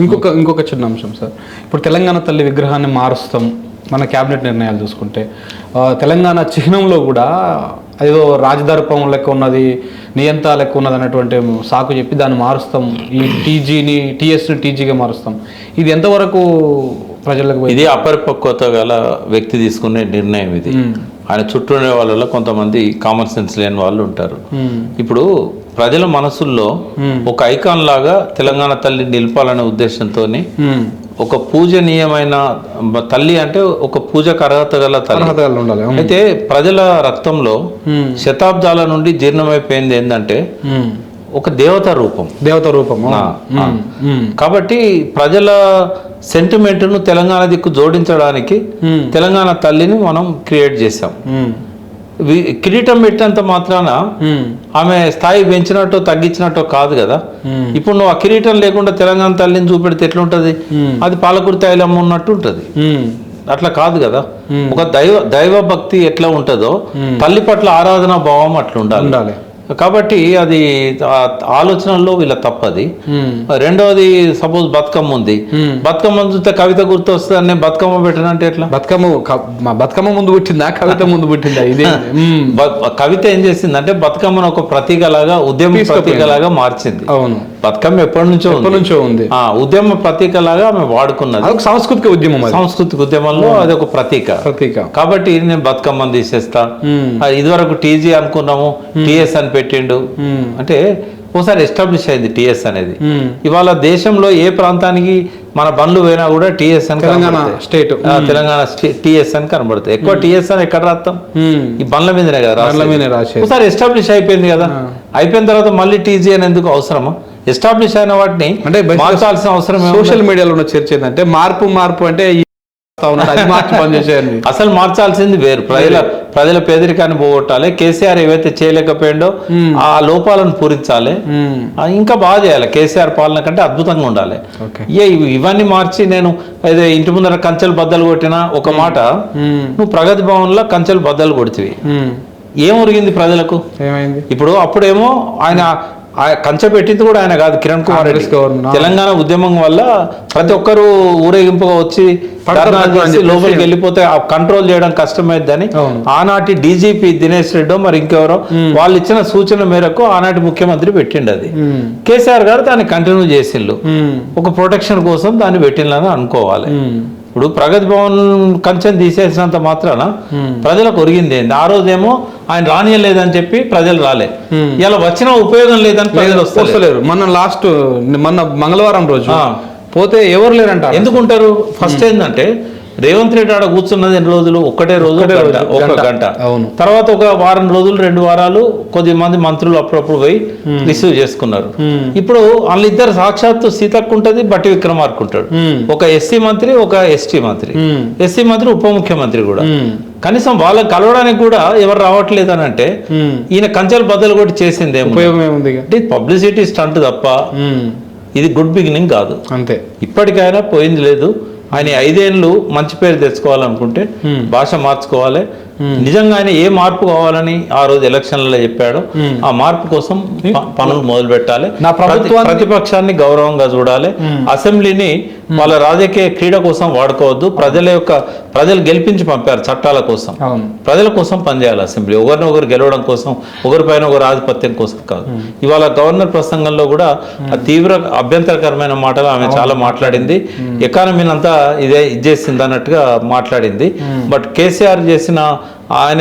ఇంకొక ఇంకొక చిన్న అంశం సార్. ఇప్పుడు తెలంగాణ తల్లి విగ్రహాన్ని మారుస్తాం మన క్యాబినెట్ నిర్ణయాలు చూసుకుంటే. తెలంగాణ చిహ్నంలో కూడా ఏదో రాజదర్పం లెక్క ఉన్నది నియంత లెక్క ఉన్నది అన్నటువంటి సాకు చెప్పి దాన్ని మారుస్తాం. ఈ టీజీని టీఎస్ని టీజీగా మారుస్తాం. ఇది ఎంతవరకు ప్రజలకు ఇది అపరిపక్వత గల వ్యక్తి తీసుకునే నిర్ణయం ఇది. ఆయన చుట్టూ ఉండే వాళ్ళలో కొంతమంది కామన్ సెన్స్ లేని వాళ్ళు ఉంటారు. ఇప్పుడు ప్రజల మనసుల్లో ఒక ఐకాన్ లాగా తెలంగాణ తల్లి నిలపాలనే ఉద్దేశంతో మ్మ్. ఒక పూజనీయమైన తల్లి అంటే ఒక పూజకు అర్హత గల తల్లి. అయితే ప్రజల రక్తంలో మ్మ్. శతాబ్దాల నుండి జీర్ణమైపోయింది ఏంటంటే. ఒక దేవత రూపం దేవత రూపం. కాబట్టి ప్రజల సెంటిమెంట్ను తెలంగాణ దిక్కు జోడించడానికి. తెలంగాణ తల్లిని మనం క్రియేట్ చేసాం కిరీటం పెట్టినంత మాత్రాన. ఆమె స్థాయి పెంచినట్టు తగ్గించినట్టు కాదు కదా. ఇప్పుడు నువ్వు ఆ కిరీటం లేకుండా తెలంగాణ తల్లిని చూపెడితే ఎట్లుంటది. అది పాలకురి తైలమ్మ ఉన్నట్టు ఉంటది. అట్లా కాదు కదా. ఒక దైవ దైవ భక్తి ఎట్లా ఉంటుందో తల్లి పట్ల ఆరాధన భావం అట్లా ఉండాలి కాబట్టి అది ఆ ఆలోచనల్లో వీళ్ళ తప్పది. రెండవది సపోజ్ బతుకమ్మ ఉంది. మ్మ్. బతుకమ్మ చూస్తే కవిత గుర్తు వస్తుంది నేను బతుకమ్మ పెట్టనంటే ఎట్లా? బతుకమ్మ బతుకమ్మ ముందు పుట్టిందా? కవిత ముందు పుట్టిందా? ఇది. కవిత ఏం చేసిందంటే బతుకమ్మను ఒక ప్రతీకలాగా ఉద్యమ. ప్రతీకలాగా మార్చింది. అవును. బతుకమ్మ ఎప్పటి నుంచో ఉంది. ఎప్పటి నుంచో ఉంది. ఆ ఉద్యమ ప్రతీకలాగా ఆమె వాడుకున్నది. అదొక సాంస్కృతిక ఉద్యమం సాంస్కృతిక ఉద్యమంలో అది ఒక ప్రతీక. ప్రతీక. కాబట్టి నేను బతుకమ్మని తీసేస్తా. ఇదివరకు టీజీ అనుకున్నాము. టీఎస్ అని పెట్టిండు. అంటే ఒకసారి ఎస్టాబ్లిష్ అయింది టీఎస్ అనేది. ఇవాళ దేశంలో ఏ ప్రాంతానికి మన బండ్లు పోయినా కూడా టీఎస్ అని తెలంగాణ. స్టేట్ తెలంగాణ టీఎస్ అని కనబడుతుంది ఎక్కువ టీఎస్ అని ఎక్కడ రాస్తాం. ఈ బండ్ల మీదనే కదా. ఒకసారి ఎస్టాబ్లిష్ అయిపోయింది కదా అయిపోయిన తర్వాత మళ్ళీ టీజీ అని ఎందుకు అవసరమా ఎస్టాబ్లిష్ అయిన వాటిని అంటే మార్చాల్సిన అవసరం? సోషల్ మీడియాలో ఉన్న చర్చ ఏంటంటే మార్పు మార్పు అంటే అసలు మార్చాల్సింది వేరు. ప్రజల ప్రజల పేదరికాన్ని పోగొట్టాలి. కేసీఆర్ ఏవైతే చేయలేకపోయిండో ఆ లోపాలను పూరించాలి. ఇంకా బాగా చేయాలి. కేసీఆర్ పాలన కంటే అద్భుతంగా ఉండాలి. ఏ ఇవి- ఇవన్నీ మార్చి నేను ఏదో ఇంటి ముందర కంచెలు బద్దలు కొట్టిన ఒక మాట నువ్వు ప్రగతి భవన్లో కంచెలు బద్దలు కొడుతుంది ఏం ఒరిగింది ప్రజలకు? ఏమైంది? ఇప్పుడు అప్పుడేమో ఆయన కంచె పెట్టింది కూడా ఆయన కాదు కిరణ్ కుమార్ రెడ్డి. తెలంగాణ ఉద్యమం వల్ల ప్రతి ఒక్కరు ఊరేగింపుగా వచ్చి. లోపలికి వెళ్ళిపోతే ఆ కంట్రోల్ చేయడం కష్టమైందని. ఆనాటి డీజీపీ దినేష్ రెడ్డో మరి ఇంకెవరో వాళ్ళు ఇచ్చిన సూచన మేరకు ఆనాటి ముఖ్యమంత్రి పెట్టిండు అది. కేసీఆర్ గారు దాన్ని కంటిన్యూ చేసిండు. ఒక ప్రొటెక్షన్ కోసం దాన్ని పెట్టిందని అనుకోవాలి. ఇప్పుడు ప్రగతి భవన్ కంచెం తీసేసినంత మాత్రాన ప్రజలకు ఒరిగింది ఏంది? ఆ రోజేమో ఆయన రానియలేదని చెప్పి ప్రజలు రాలే. ఇలా వచ్చిన ఉపయోగం లేదని ప్రజలు వస్తారు వస్తలేరు. మొన్న లాస్ట్ మొన్న మంగళవారం రోజు. పోతే ఎవరు లేరంట ఎందుకుంటారు? ఫస్ట్ ఏంటంటే రేవంత్ రెడ్డి ఆడ కూర్చున్నది ఎన్ని రోజులు ఒక్కటే రోజు ఒక గంట. అవును. తర్వాత ఒక వారం రోజులు రెండు వారాలు కొద్ది మంది మంత్రులు అప్పుడప్పుడు పోయి రిసీవ్ చేసుకున్నారు. ఇప్పుడు వాళ్ళిద్దరు సాక్షాత్తు సీతక్కు ఉంటది బట్టి విక్రమార్క ఉంటాడు. ఒక ఎస్సీ మంత్రి ఒక ఎస్టీ మంత్రి. ఎస్సీ మంత్రి ఉప ముఖ్యమంత్రి కూడా. కనీసం వాళ్ళకి కలవడానికి కూడా ఎవరు రావట్లేదు అని అంటే. ఈయన కంచెలు బద్దలు ఏముంది ఇక? అంటే పబ్లిసిటీ స్టంట్ తప్ప. ఇది గుడ్ బిగినింగ్ కాదు అంతే ఇప్పటికైనా పోయింది లేదు ఆయన ఐదేళ్ళు మంచి పేరు తెచ్చుకోవాలనుకుంటే. భాష మార్చుకోవాలి. నిజంగా ఆయన ఏ మార్పు కావాలని ఆ రోజు ఎలక్షన్లలో చెప్పాడో. ఆ మార్పు కోసం పనులు మొదలు పెట్టాలి. ప్రతిపక్షాన్ని గౌరవంగా చూడాలి. అసెంబ్లీని వాళ్ళ రాజకీయ క్రీడ కోసం వాడుకోవద్దు. ప్రజల యొక్క ప్రజలు గెలిపించి పంపారు చట్టాల కోసం. ప్రజల కోసం పనిచేయాలి అసెంబ్లీ. ఒకరిని ఒకరు గెలవడం కోసం ఒకరిపైన ఒకరు ఆధిపత్యం కోసం కాదు. ఇవాళ గవర్నర్ ప్రసంగంలో కూడా ఆ తీవ్ర అభ్యంతరకరమైన మాటలు ఆమె చాలా మాట్లాడింది. ఎకానమీని అంతా ఇదే ఇచ్చేసింది అన్నట్టుగా మాట్లాడింది. బట్ కేసీఆర్ చేసిన ఆయన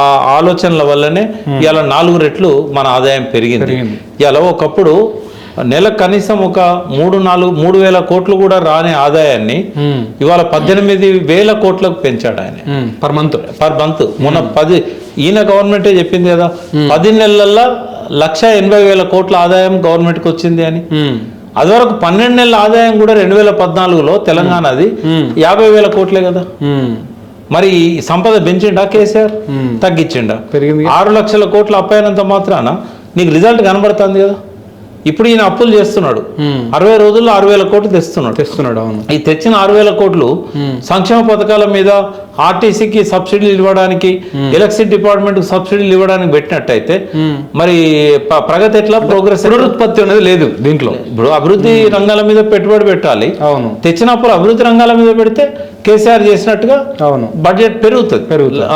ఆ ఆలోచనల వల్లనే ఇవాళ నాలుగు రెట్లు మన ఆదాయం పెరిగింది. ఇవాళ ఒకప్పుడు నెలకు కనీసం ఒక మూడు నాలుగు మూడు వేల కోట్లు కూడా రాని ఆదాయాన్ని. ఇవాళ పద్దెనిమిది వేల కోట్లకు పెంచాడు ఆయన. పర్ మంత్ పర్ మంత్ మొన్న పది ఈయన గవర్నమెంటే చెప్పింది కదా. పది నెలల్లో లక్ష ఎనభై వేల కోట్ల ఆదాయం గవర్నమెంట్కి వచ్చింది అని. అది వరకు పన్నెండు నెలల ఆదాయం కూడా రెండు వేల పద్నాలుగులో తెలంగాణది. యాభై వేల కోట్లే కదా. మరి సంపద పెంచిండా కేసీఆర్. తగ్గించిండా? పెరిగింది. ఆరు లక్షల కోట్ల అప్పైనంత మాత్రాన నీకు రిజల్ట్ కనబడుతుంది కదా. ఇప్పుడు ఈయన అప్పులు చేస్తున్నాడు. అరవై రోజుల్లో ఆరు వేల కోట్లు తెస్తున్నాడు. తెస్తున్నాడు అవును. ఈ తెచ్చిన ఆరు వేల కోట్లు సంక్షేమ పథకాల మీద ఆర్టీసీకి సబ్సిడీలు ఇవ్వడానికి ఎలక్ట్రిసిటీ డిపార్ట్మెంట్ సబ్సిడీలు ఇవ్వడానికి పెట్టినట్టయితే. మరి ప్రగతి ఎట్లా? ప్రోగ్రెస్? పునరుత్పత్తి అనేది లేదు దీంట్లో. ఇప్పుడు అభివృద్ధి రంగాల మీద పెట్టుబడి పెట్టాలి. అవును. తెచ్చినప్పుడు అభివృద్ధి రంగాల మీద పెడితే కేసీఆర్ చేసినట్టుగా అవును. బడ్జెట్ పెరుగుతుంది. పెరుగుతుంది.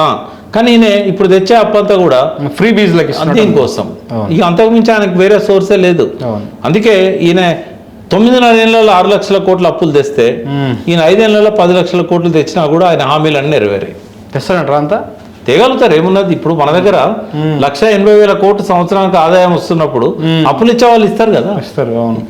కానీ ఈయన ఇప్పుడు తెచ్చే అప్పంతా కూడా ఫ్రీ బీజ్లకి దీనికోసం. ఇక అంతకు మించి ఆయనకు వేరే సోర్సే లేదు. అందుకే ఈయన తొమ్మిదిన్నర ఏళ్ళలో ఆరు లక్షల కోట్ల అప్పులు తెస్తే. ఈయన ఐదేళ్ళలో పది లక్షల కోట్లు తెచ్చినా కూడా ఆయన హామీలన్నీ నెరవేరాయి. తెస్తాడంటారా అంతా? తేగలుగుతారు ఏమున్నది? ఇప్పుడు మన దగ్గర లక్ష ఎనభై వేల కోట్లు సంవత్సరానికి ఆదాయం వస్తున్నప్పుడు అప్పులు ఇచ్చే వాళ్ళు ఇస్తారు కదా. ఇస్తారు అవును.